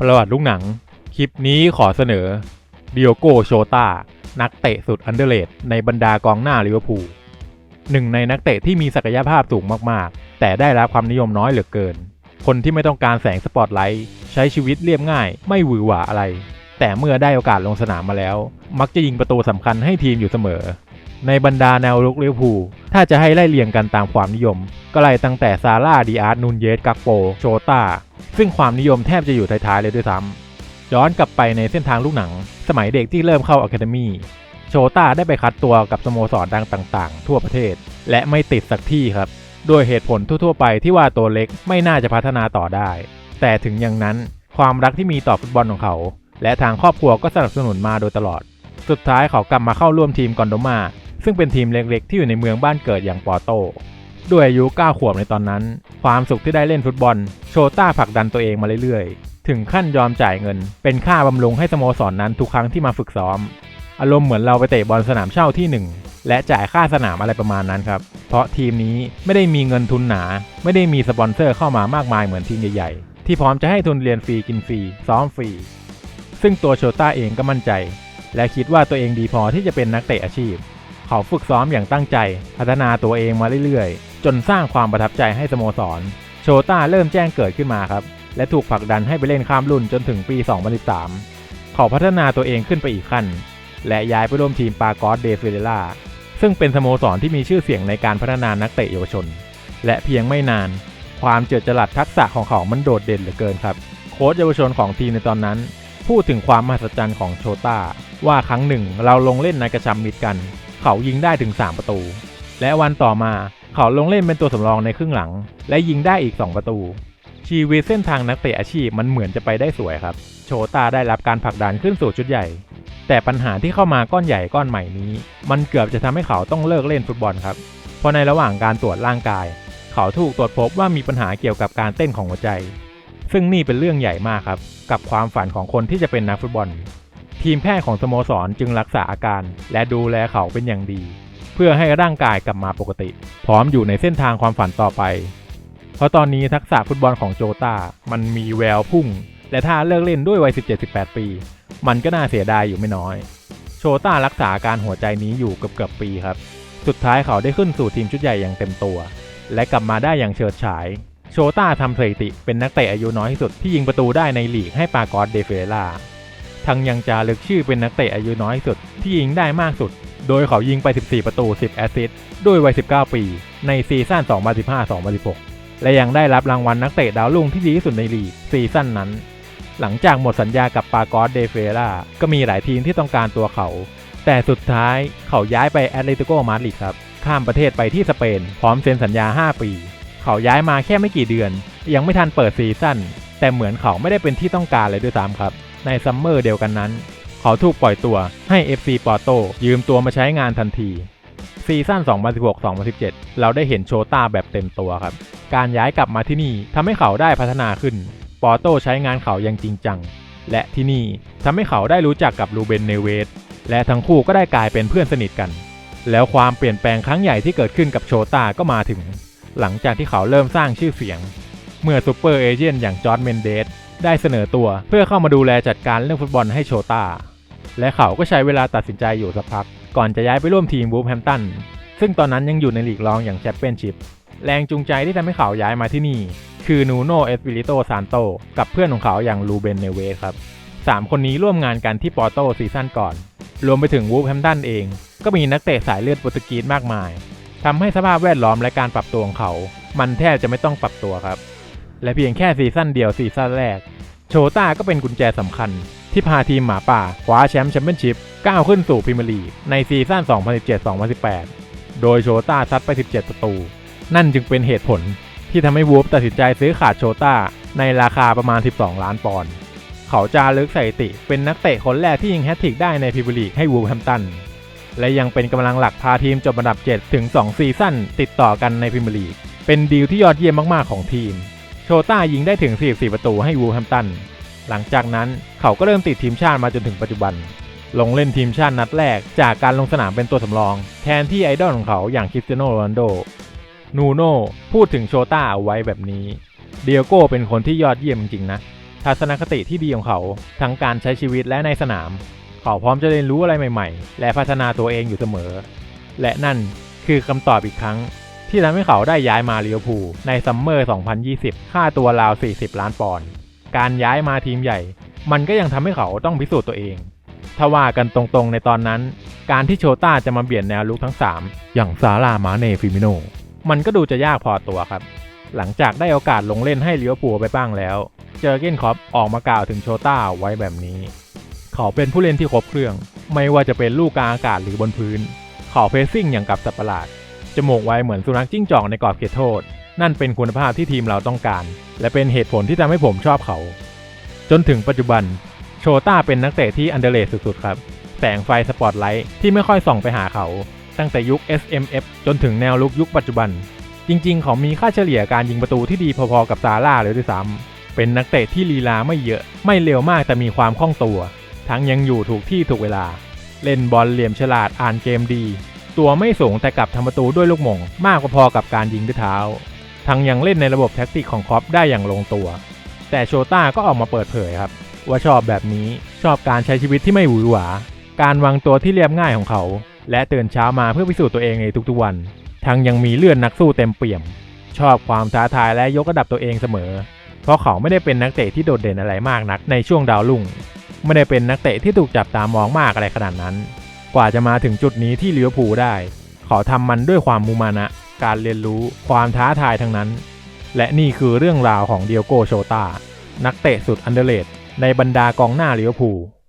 ประวัติลูกหนัง คลิปนี้ขอเสนอดิโอโกโชตานักเตะสุดอันเดอร์เลดในบรรดากองหน้าลิเวอร์พูลหนึ่งในนักเตะที่มีศักยภาพสูงมากๆ แต่ได้รับความนิยมน้อยเหลือเกิน คนที่ไม่ต้องการแสงสปอตไลท์ใช้ชีวิตเรียบง่ายไม่หวือหวาอะไร แต่เมื่อได้โอกาสลงสนามมาแล้ว มักจะยิงประตูสำคัญให้ทีมอยู่เสมอ ในบรรดาแนวรุกลิเวอร์พูลถ้าจะให้ไล่เรียงกันตามความนิยม ก็ไล่ตั้งแต่ซาร่าดีอาร์นูนเยสกักโปโชตา ซึ่งความนิยมแทบจะอยู่ท้ายๆเลยด้วยซ้ำย้อนกลับไปในเส้นทางลูกหนัง สมัยเด็กที่เริ่มเข้าอะคาเดมี่โชต้าได้ไปคัดตัวกับสโมสรดังต่างๆ ทั่วประเทศ และไม่ติดสักที่ครับด้วยเหตุผลทั่วๆไปที่ว่าตัวเล็กไม่น่าจะพัฒนาต่อได้ แต่ถึงอย่างนั้นความรักที่มีต่อฟุตบอลของเขา และทางครอบครัวก็สนับสนุนมาโดยตลอด สุดท้ายเขากลับมาเข้าร่วมทีมกอนโดมา ซึ่งเป็นทีมเล็กๆ ที่อยู่ในเมืองบ้านเกิดอย่างปอโต ด้วยอายุ 9 ขวบในตอนนั้น ความสุขที่ได้เล่นฟุตบอล โชต้าผลักดันตัวเองมาเรื่อยๆ ถึงขั้นยอมจ่ายเงิน เป็นค่าบำรุงให้สโมสรนนั้นทุกครั้งที่มาฝึกซ้อม อารมณ์เหมือนเราไปเตะบอลสนามเช่าที่หนึ่งและจ่ายค่าสนามอะไรประมาณนั้นครับ เพราะทีมนี้ไม่ได้มีเงินทุนหนา ไม่ได้มีสปอนเซอร์เข้ามามากมายเหมือนทีมใหญ่ๆ ที่พร้อมจะให้ทุนเรียนฟรีกินฟรีซ้อมฟรี ซึ่งตัวโชต้าเองก็มั่นใจ และคิดว่าตัวเองดีพอที่จะเป็นนักเตะอาชีพ เขาฝึกซ้อมอย่างตั้งใจ พัฒนาตัวเองมาเรื่อยๆ จนสร้างความประทับใจให้สโมสร โชต้าเริ่มแจ้งเกิดขึ้นมาครับ และถูกผลักดันให้ไปเล่นข้ามรุ่นจนถึงปี 2013ขาพัฒนาตัวเองขึ้นไปอีกขั้น และย้ายไปร่วมทีมปากอสเดฟิเดล่าซึ่งเป็นสโมสรที่มีชื่อเสียงในการพัฒนานักเตะเยาวชน และเพียงไม่นาน ความเจิดจรัสทักษะของเขามันโดดเด่นเหลือเกินครับ โค้ชเยาวชนของทีมในตอนนั้น พูดถึงความมหัศจรรย์ของโชต้าว่าครั้งหนึ่งเราลงเล่นในกระชับมิตรกัน เขายิงได้ถึง 3 ประตู และวันต่อมา เขาลงเล่นเป็นตัวสำรองในครึ่งหลัง และยิงได้อีก 2 ประตู ชีวิตเส้นทางนักเตะอาชีพมันเหมือนจะไปได้สวยครับ โชต้าได้รับการผลักดันขึ้นสู่ชุดใหญ่ แต่ปัญหาที่เข้ามาก้อนใหญ่ก้อนใหม่นี้ มันเกือบจะทำให้เขาต้องเลิกเล่นฟุตบอลครับ เพราะในระหว่างการตรวจร่างกาย เขาถูกตรวจพบว่ามีปัญหาเกี่ยวกับการเต้นของหัวใจ ซึ่งนี่เป็นเรื่องใหญ่มากครับ กับความฝันของคนที่จะเป็นนักฟุตบอล ทีมแพทย์ของสโมสรจึงรักษาอาการ และดูแลเขาเป็นอย่างดี เพื่อให้ร่างกายกลับมาปกติ พร้อมอยู่ในเส้นทางความฝันต่อไป เพราะตอนนี้ทักษะฟุตบอลของโจตามันมีแววพุ่ง และถ้าเลิกเล่นด้วยวัย 17-18 ปี มันก็น่าเสียดายอยู่ไม่น้อย โชต้ารักษาการหัวใจนี้อยู่เกือบเกือบปีครับ สุดท้ายเขาได้ขึ้นสู่ทีมชุดใหญ่อย่างเต็มตัว และกลับมาได้อย่างเฉิดฉาย โชต้าทำสถิติเป็นนักเตะอายุน้อยที่สุดที่ยิงประตูได้ในลีกให้ปากอสเดเฟล่าทั้งยังจารึกชื่อเป็นนักเตะอายุน้อยที่สุดที่ยิงได้มากสุด โดยเขายิงไป 14 ประตู 10 แอสซิสต์ด้วยวัย 19 ปี ในซีซั่น 2015-2016 และยังได้รับรางวัลนักเตะดาวรุ่งที่ดีที่สุดในลีกซีซั่นนั้น หลังจากหมดสัญญากับปากอสเดเฟล่าก็มีหลายทีมที่ต้องการตัวเขา แต่สุดท้ายเขาย้ายไปแอตเลติโกมาดริดครับ ข้ามประเทศไปที่สเปน พร้อมเซ็นสัญญา 5 ปี เขาย้ายมาแค่ไม่กี่เดือน ยังไม่ทันเปิดซีซั่นแต่เหมือนเขาไม่ได้เป็นที่ต้องการเลยด้วยซ้ำครับ ในซัมเมอร์เดียวกันนั้น เขาถูกปล่อยตัวให้ FC ปอร์โตยืมตัวมาใช้งานทันที ซีซั่น 2016-2017 เราได้เห็นโชต้าแบบเต็มตัวครับ การย้ายกลับมาที่นี่ทำให้เขาได้พัฒนาขึ้น ปอร์โตใช้งานเขาอย่างจริงจัง และที่นี่ทำให้เขาได้รู้จักกับลูเบนเนเวสและทั้งคู่ก็ได้กลายเป็นเพื่อนสนิทกัน แล้วความเปลี่ยนแปลงครั้งใหญ่ที่เกิดขึ้นกับโชต้าก็มาถึง หลังจากที่เขาเริ่มสร้างชื่อเสียง เมื่อซูเปอร์เอเจนต์อย่างจอร์ดเมนเดสได้เสนอตัวเพื่อเข้ามาดูแลจัดการเรื่องฟุตบอลให้โชต้า และเขาก็ใช้เวลาตัดสินใจอยู่สักพัก ก่อนจะย้ายไปร่วมทีมวูฟแฮมตันซึ่งตอนนั้นยังอยู่ในลีกรองอย่างแชมเปี้ยนชิพแรงจูงใจที่ทำให้เขาย้ายมาที่นี่ คือนูโนเอสปิริโตซานโตกับเพื่อนของเขาอย่างลูเบนเนเวสครับสามคนนี้ร่วมงานกันที่ปอร์โตซีซั่นก่อน รวมไปถึงวูฟแฮมตันเอง ก็มีนักเตะสายเลือดโปรตุเกสมากมายทำให้สภาพแวดล้อมและการปรับตัวของเขา มันแทบจะไม่ต้องปรับตัวครับ และเพียงแค่ซีซั่นเดียวซีซั่นแรก โชต้าก็เป็นกุญแจสำคัญ ที่พาทีมหมาป่าคว้าแชมป์แชมเปี้ยนชิพก้าวขึ้นสู่พรีเมียร์ลีกในซีซั่น 2017-2018 โดยโชต้าซัดไป 17 ประตู นั่นจึงเป็นเหตุผลที่ทำให้วูฟตัดสินใจซื้อขาดโชต้าในราคาประมาณ 12 ล้านปอนด์ เขาจารึกสถิติเป็นนักเตะคนแรกที่ยิงแฮตทริกได้ในพรีเมียร์ลีกให้วูฟแฮมตัน และยังเป็นกำลังหลักพาทีมจบอันดับ 7 ถึง 2 ซีซั่นติดต่อกันในพรีเมียร์ลีก เป็นดีลที่ยอดเยี่ยมมากๆของทีม โชต้ายิงได้ถึง 44 ประตูให้วูฟแฮมตัน หลังจากนั้นเขาก็เริ่มติดทีมชาติมาจนถึงปัจจุบัน ลงเล่นทีมชาตินัดแรกจากการลงสนามเป็นตัวสำรอง แทนที่ไอดอลของเขาอย่างคริสเตียโนโรนัลโด นูโน่พูดถึงโชต้าเอาไว้แบบนี้เดียโก้เป็นคนที่ยอดเยี่ยมจริงๆนะ ทัศนคติที่ดีของเขาทั้งการใช้ชีวิตและในสนาม เขาพร้อมจะเรียนรู้อะไรใหม่ๆ และพัฒนาตัวเองอยู่เสมอ และนั่นคือคำตอบอีกครั้ง ที่ทำให้เขาได้ย้ายมาลิเวอร์พูลในซัมเมอร์ 2020 ค่าตัวราว 40 ล้านปอนด์ การย้ายมาทีมใหญ่ มันก็ยังทำให้เขาต้องพิสูจน์ตัวเอง ถ้าว่ากันตรงๆในตอนนั้น การที่โชต้าจะมาเปลี่ยนแนวลุกทั้ง 3 อย่างซาร่ามาเนฟิมิโนมันก็ดูจะยากพอตัวครับ หลังจากได้โอกาสลงเล่นให้เลิเวอร์พูลไปบ้างแล้ว เจอเกนคอปออกมากล่าวถึงโชต้าไว้แบบนี้ เขาเป็นผู้เล่นที่ครบเครื่อง ไม่ว่าจะเป็นลูกกลางอากาศหรือบนพื้น เขาเพรสซิ่งอย่างกับสัตว์ประหลาดจมูกไวเหมือนสุนัขจิ้งจอกในกรอบเขตโทษ นั่นเป็นคุณภาพที่ทีมเราต้องการ และเป็นเหตุผลที่ทำให้ผมชอบเขา จนถึงปัจจุบัน โชต้าเป็นนักเตะที่อันเดอร์เลดสุดๆครับ แสงไฟสปอตไลท์ที่ไม่ค่อยส่องไปหาเขา ตั้งแต่ยุค SMF จนถึงแนวลุกยุคปัจจุบัน จริงๆ เขามีค่าเฉลี่ยการยิงประตูที่ดีพอๆกับซาร่าเลยด้วยซ้ำเป็นนักเตะที่ลีลาไม่เยอะ ไม่เร็วมากแต่มีความคล่องตัว ทั้งยังอยู่ถูกที่ถูกเวลา เล่นบอลเหลี่ยมฉลาดอ่านเกมดี ตัวไม่สูงแต่กลับทำประตูด้วยลูกหมง มากพอๆกับการยิงด้วยเท้า ทั้งยังเล่นในระบบแท็กติกของครอปได้อย่างลงตัว แต่โชต้าก็ออกมาเปิดเผยครับ ว่าชอบแบบนี้ชอบการใช้ชีวิตที่ไม่หวือหวา การวางตัวที่เรียบง่ายของเขา และตื่นเช้ามาเพื่อพิสูจน์ตัวเองในทุกๆวัน ทั้งยังมีเลื่อนนักสู้เต็มเปี่ยม ชอบความท้าทายและยกระดับตัวเองเสมอ เพราะเขาไม่ได้เป็นนักเตะที่โดดเด่นอะไรมากนักในช่วงดาวรุ่งไม่ได้เป็นนักเตะที่ถูกจับตามองมากอะไรขนาดนั้น กว่าจะมาถึงจุดนี้ที่ลิเวอร์พูได้ เขาทำมันด้วยความมุมานะ การเรียนรู้ความท้าทายทั้งนั้น และนี่คือเรื่องราวของเดียโกโชตา นักเตะสุดอันเดอร์เลดในบรรดากองหน้าลิเวอร์พูล